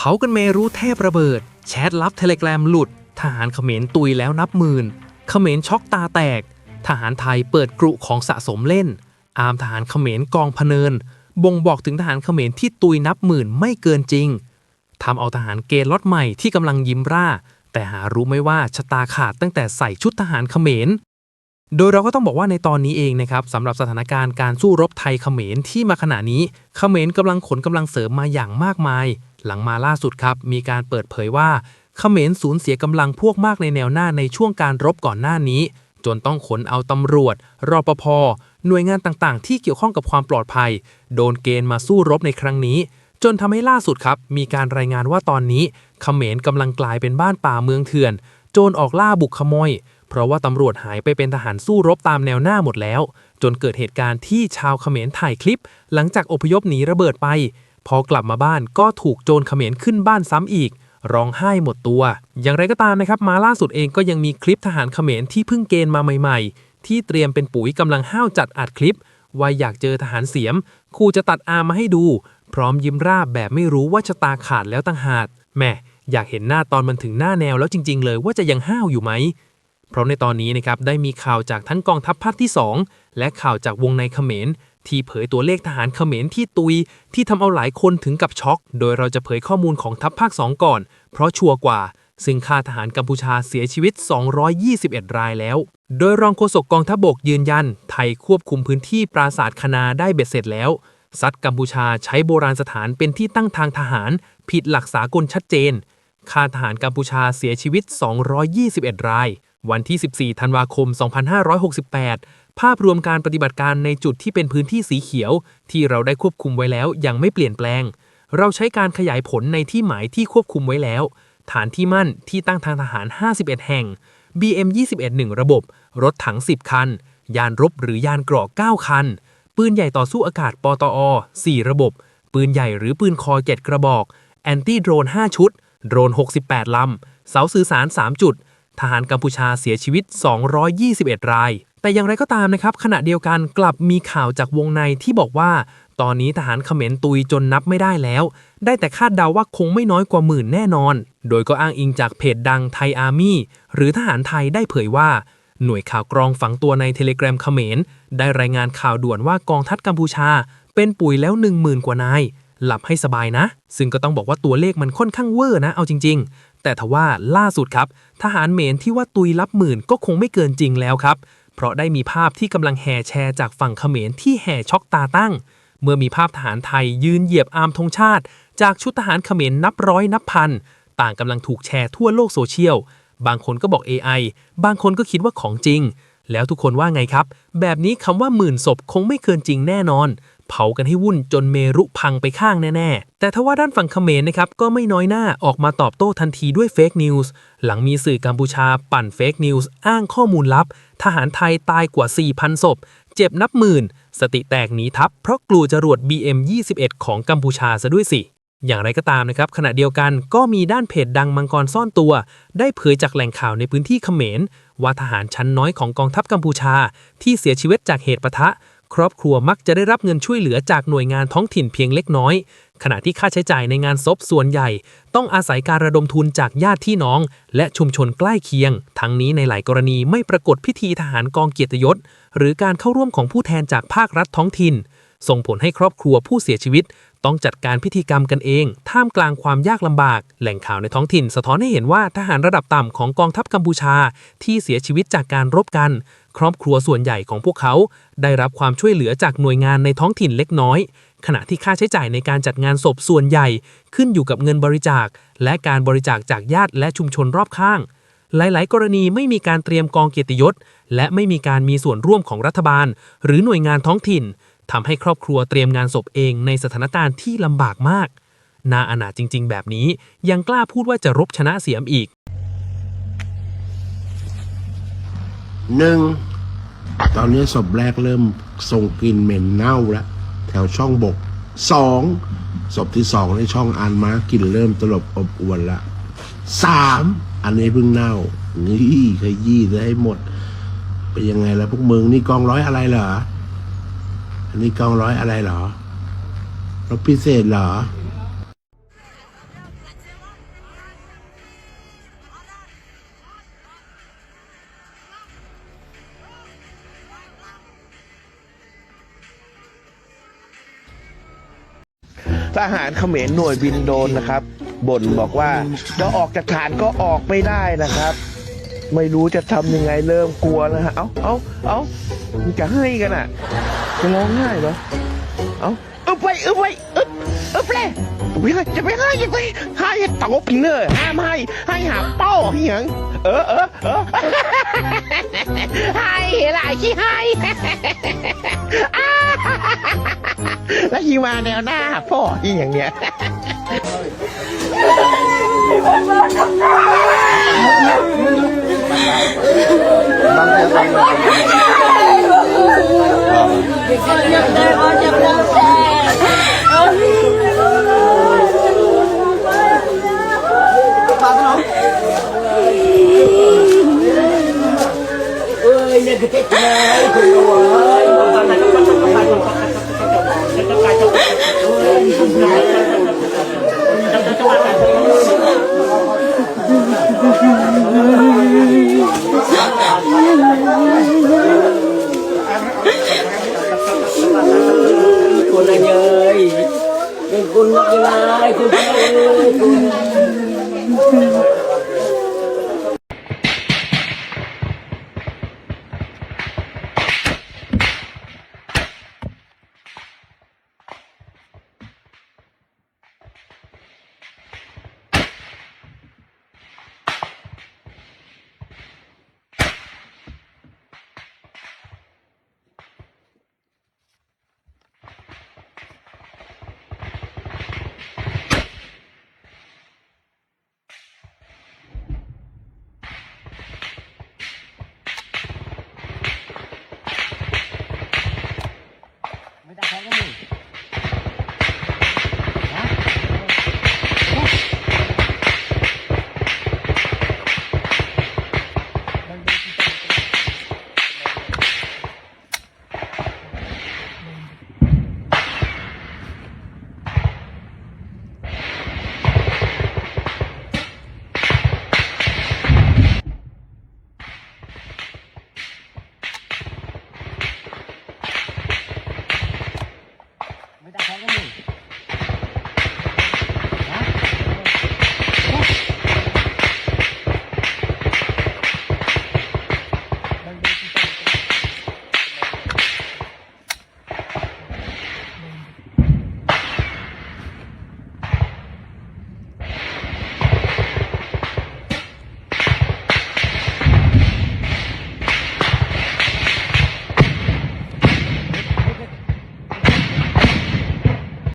เผากันเมรู้แทบระเบิด แชทลับเทเลกรมหลุด ทหารเขมรตุยแล้วนับหมื่น เขมรช็อกตาแตก ทหารไทยเปิดกรุของสะสมเล่น อาร์มทหารเขมรกองพเนิน บ่งบอกถึงทหารเขมรที่ตุยนับหมื่นไม่เกินจริงทำเอาทหารเกณฑ์ล็อตใหม่ที่กำลังยิ้มร่า แต่หารู้ไม่ว่าชะตาขาดตั้งแต่ใส่ชุดทหารเขมรโดยเราก็ต้องบอกว่าในตอนนี้เองนะครับสำหรับสถานการณ์การสู้รบไทยเขมรที่มาขณะนี้เขมรกำลังขนกำลังเสริมมาอย่างมากมาย หลังมาล่าสุดครับ มีการเปิดเผยว่าเขมรสูญเสียกำลังพวกมากในแนวหน้าในช่วงการรบก่อนหน้านี้ จนต้องขนเอาตำรวจ รปภ หน่วยงานต่างๆ ที่เกี่ยวข้องกับความปลอดภัย โดนเกณฑ์มาสู้รบในครั้งนี้ จนทำให้ล่าสุดครับ มีการรายงานว่าตอนนี้เขมรกำลังกลายเป็นบ้านป่าเมืองเถื่อน โจรออกล่าบุกขโมย เพราะว่าตำรวจหายไปเป็นทหารสู้รบตามแนวหน้าหมดแล้ว จนเกิดเหตุการณ์ที่ชาวเขมรถ่ายคลิป หลังจากอพยพหนีระเบิดไป พอกลับมาบ้านก็ถูกโจรเขมรขึ้นบ้านซ้ำอีก ร้องไห้หมดตัว อย่างไรก็ตามนะครับมาล่าสุดเองก็ยังมีคลิปทหารเขมรที่เพิ่งเกณฑ์มาใหม่ ๆ ที่เตรียมเป็นปุ๋ยกำลังห้าวจัดอัดคลิป ว่าอยากเจอทหารเสียมครูจะตัดอาร์มมาให้ดู พร้อมยิ้มราบแบบไม่รู้ว่าชะตาขาดแล้วตั้งหากแม่อยากเห็นหน้าตอนมันถึงหน้าแนวแล้วจริง ๆ เลยว่าจะยังห้าวอยู่ไหม เพราะในตอนนี้นะครับได้มีข่าวจากทั้งกองทัพภาคที่ 2 และข่าวจากวงในเขมร ที่เผยตัวเลขทหารเขมรที่ตุย ที่ทำเอาหลายคนถึงกับช็อก โดยเราจะเผยข้อมูลของทัพภาค 2 ก่อน เพราะชัวร์กว่า ซึ่งค่าทหารกัมพูชาเสียชีวิต 221 รายแล้ว โดยรองโฆษกกองทัพบกยืนยัน ไทยควบคุมพื้นที่ปราสาทคณาได้เบ็ดเสร็จแล้วซัดกัมพูชาใช้โบราณสถานเป็นที่ตั้งทางทหาร ผิดหลักสากลชัดเจน ค่าทหารกัมพูชาเสียชีวิต 221 ราย วันที่ 14 ธันวาคม 2568 ภาพรวมการปฏิบัติการในจุดที่เป็นพื้นที่สีเขียว ที่เราได้ควบคุมไว้แล้วยังไม่เปลี่ยนแปลง เราใช้การขยายผลในที่หมายที่ควบคุมไว้แล้ว ฐานที่มั่นที่ตั้งทางทหาร 51 แห่ง BM 21 1ระบบ รถถัง 10 คัน ยานรบหรือยานเกราะ9 คัน ปืนใหญ่ต่อสู้อากาศปตอ 4 ระบบ ปืนใหญ่หรือปืนคอเจ็ดกระบอก แอนตี้โดรน 5 ชุด โดรน 68 ลำ เสาสื่อสาร 3 จุด ทหารกัมพูชาเสียชีวิต 221 ราย แต่อย่างไรก็ตามนะครับ ขณะเดียวกันกลับมีข่าวจากวงในที่บอกว่า ตอนนี้ทหารเขมรตุยจนนับไม่ได้แล้ว ได้แต่คาดเดาว่าคงไม่น้อยกว่าหมื่นแน่นอน โดยก็อ้างอิงจากเพจดังไทยอาร์มี่หรือทหารไทยได้เผยว่าหน่วยข่าวกรองฝังตัวในเทเลกราฟเขมร ได้รายงานข่าวด่วนว่ากองทัพกัมพูชา เป็นปุ๋ยแล้ว 1 0,000 กว่านาย หลับให้สบายนะ ซึ่งก็ต้องบอกว่าตัวเลขมันค่อนข้างเวอร์นะ เอาจริง แต่ทว่าล่าสุดครับ ทหารเมนที่ว่าตุยรับหมื่นก็คงไม่เกินจริงแล้วครับ เพราะได้มีภาพที่กำลังแห่แชร์จากฝั่งเขมรที่แห่ช็อกตาตั้ง เมื่อมีภาพทหารไทยยืนเหยียบอามธงชาติ จากชุดทหารเขมรนับร้อยนับพันต่างกำลังถูกแชร์ทั่วโลกโซเชียล บางคนก็บอก AI บางคนก็คิดว่าของจริง แล้วทุกคนว่าไงครับ แบบนี้คำว่าหมื่นศพคงไม่เกินจริงแน่นอน เผากันให้วุ่นจนเมรุพังไปข้างแน่ๆ แต่ทว่าด้านฝั่งเขมรนะครับก็ไม่น้อยหน้าออกมาตอบโต้ทันทีด้วยเฟกนิวส์หลังมีสื่อกัมพูชาปั่นเฟกนิวส์อ้างข้อมูลลับ ทหารไทยตายกว่า 4,000 ศพ เจ็บนับหมื่น สติแตกหนีทัพเพราะกลัวจรวด BM21 ของกัมพูชาซะด้วยสิอย่างไรก็ตามนะครับขณะเดียวกันก็มีด้านเพจดังมังกรซ่อนตัว ได้เผยจากแหล่งข่าวในพื้นที่เขมร ว่าทหารชั้นน้อยของกองทัพกัมพูชา ที่เสียชีวิตจากเหตุปะทะ ครอบครัวมักจะได้รับเงินช่วยเหลือจากหน่วยงานท้องถิ่นเพียงเล็กน้อย ขณะที่ค่าใช้จ่ายในงานศพส่วนใหญ่ ต้องอาศัยการระดมทุนจากญาติพี่น้อง และชุมชนใกล้เคียง ทั้งนี้ในหลายกรณีไม่ปรากฏพิธีทหารกองเกียรติยศ หรือการเข้าร่วมของผู้แทนจากภาครัฐท้องถิ่น ส่งผลให้ครอบครัวผู้เสียชีวิต ต้องจัดการพิธีกรรมกันเอง ท่ามกลางความยากลำบาก แหล่งข่าวในท้องถิ่น สะท้อนให้เห็นว่าทหารระดับต่ำของกองทัพกัมพูชา ที่เสียชีวิตจากการรบกัน ครอบครัวส่วนใหญ่ของพวกเขา ได้รับความช่วยเหลือจากหน่วยงานในท้องถิ่นเล็กน้อย ขณะที่ค่าใช้จ่ายในการจัดงานศพส่วนใหญ่ ขึ้นอยู่กับเงินบริจาค และการบริจาคจากญาติและชุมชนรอบข้าง หลาย ๆ กรณีไม่มีการเตรียมกองเกียรติยศ และไม่มีการมีส่วนร่วมของรัฐบาล หรือหน่วยงานท้องถิ่นทำให้ครอบครัวเตรียมงานศพเองในสถานการณ์ที่ลำบากมาก นาอนาจจริง ๆ แบบนี้ยังกล้าพูดว่าจะรบชนะเสียมอีกหนึ่ง ตอนนี้ศพแรกเริ่มส่งกลิ่นเหม็นเน่าแล้วแถวช่องบกสองศพที่สองในช่องอานม้ากลิ่นเริ่มตลบอบอวนละสามอันนี้เพิ่งเน่า นี่ขยี้ได้ให้หมด เป็นยังไงแล้วพวกมึงนี่กองร้อยอะไรเหรอ อันนี้กองร้อยอะไรเหรอรถพิเศษเหรอ ทหารเขมรหน่วยบินโดนนะครับบ่นบอกว่าจะออกจากฐานก็ออกไม่ได้นะครับ ไม่รู้จะทำยังไงเริ่มกลัวแล้วฮะ เอาเอาเอามันจะให้กันอะ จะร้องไห้เหรอ เอาเออไปเออไปเออเออไปเลยไปให้จะไปให้จะไปให้ตบเน้อห้ามให้ให้หาเป้าที่หยังเออเออเออให้หลายที่ให้ อีวยีมาแนวหน้าพ่อที่อย่างเนี้ย คุณนะเยยเป็นคุณนักกีฬาคุณเยยคุณ